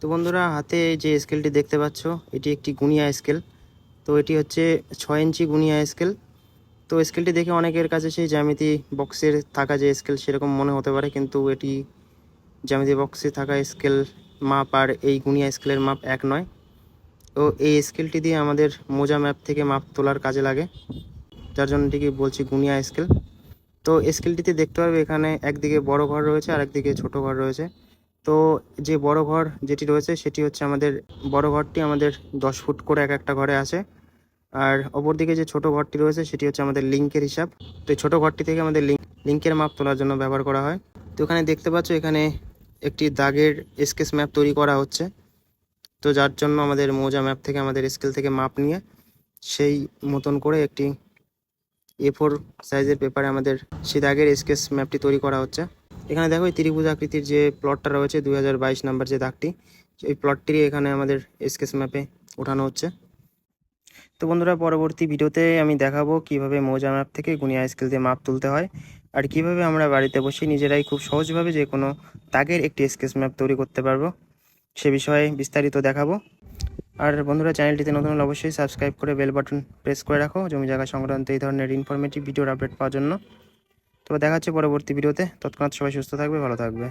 তো বন্ধুরা, হাতে যে স্কেলটি দেখতে পাচ্ছ, এটি একটি গুনিয়া স্কেল তো এটি হচ্ছে ছয় ইঞ্চি গুনিয়া স্কেল তো স্কেলটি দেখে অনেকের কাছে সেই জ্যামিতি বক্সের থাকা যে স্কেল সেরকম মনে হতে পারে, কিন্তু এটি জ্যামিতি বক্সে থাকা স্কেল মাপ আর এই গুনিয়া স্কেলের মাপ এক নয়। তো এই স্কেলটি দিয়ে আমাদের মোজা ম্যাপ থেকে মাপ তোলার কাজে লাগে। যার জন্য এটিকে বলছি গুনিয়া স্কেল তো স্কেলটিতে দেখতে পারবে এখানে একদিকে বড় ঘর রয়েছে আর একদিকে ছোট ঘর রয়েছে। তো যে বড় ঘর যেটি রয়েছে সেটি হচ্ছে আমাদের, বড় ঘরটি আমাদের দশ ফুট করে এক একটা ঘরে আছে। আর অপরদিকে যে ছোট ঘরটি রয়েছে সেটি হচ্ছে আমাদের লিঙ্কের হিসাব। তো এই ছোট ঘরটি থেকে আমাদের লিঙ্ক লিঙ্কের মাপ তোলার জন্য ব্যবহার করা হয়। তো এখানে দেখতে পাচ্ছ এখানে একটি দাগের স্কেচ ম্যাপ তৈরি করা হচ্ছে। তো যার জন্য আমাদের মোজা ম্যাপ থেকে আমাদের স্কেল থেকে মাপ নিয়ে সেই মতন করে একটি এ ফোর সাইজের পেপারে আমাদের সেই দাগের স্কেচ ম্যাপটি তৈরি করা হচ্ছে। এখানে দেখো এই ত্রিভুজ আকৃতির যে প্লটটা রয়েছে, দুই হাজার বাইশ নাম্বার যে দাগটি, এই প্লটটি এখানে আমাদের স্কেচ ম্যাপে ওঠানো হচ্ছে। তো বন্ধুরা, পরবর্তী ভিডিওতে আমি দেখাবো কীভাবে মোজা ম্যাপ থেকে গুনিয়া স্কেল দিয়ে মাপ তুলতে হয় আর কীভাবে আমরা বাড়িতে বসে নিজেরাই খুব সহজভাবে যে কোনো দাগের একটি স্কেচ ম্যাপ তৈরি করতে পারব সে বিষয়ে বিস্তারিত দেখাবো। আর বন্ধুরা, চ্যানেলটিতে নতুন হলে অবশ্যই সাবস্ক্রাইব করে বেল বাটন প্রেস করে রাখো। জমি জায়গা সংক্রান্ত এই ধরনের ইনফরমেটিভ ভিডিওর আপডেট পাওয়ার জন্য। তো দেখা হচ্ছে পরবর্তী ভিডিওতে। তৎক্ষণাৎ সবাই সুস্থ থাকবে ভালো থাকবে।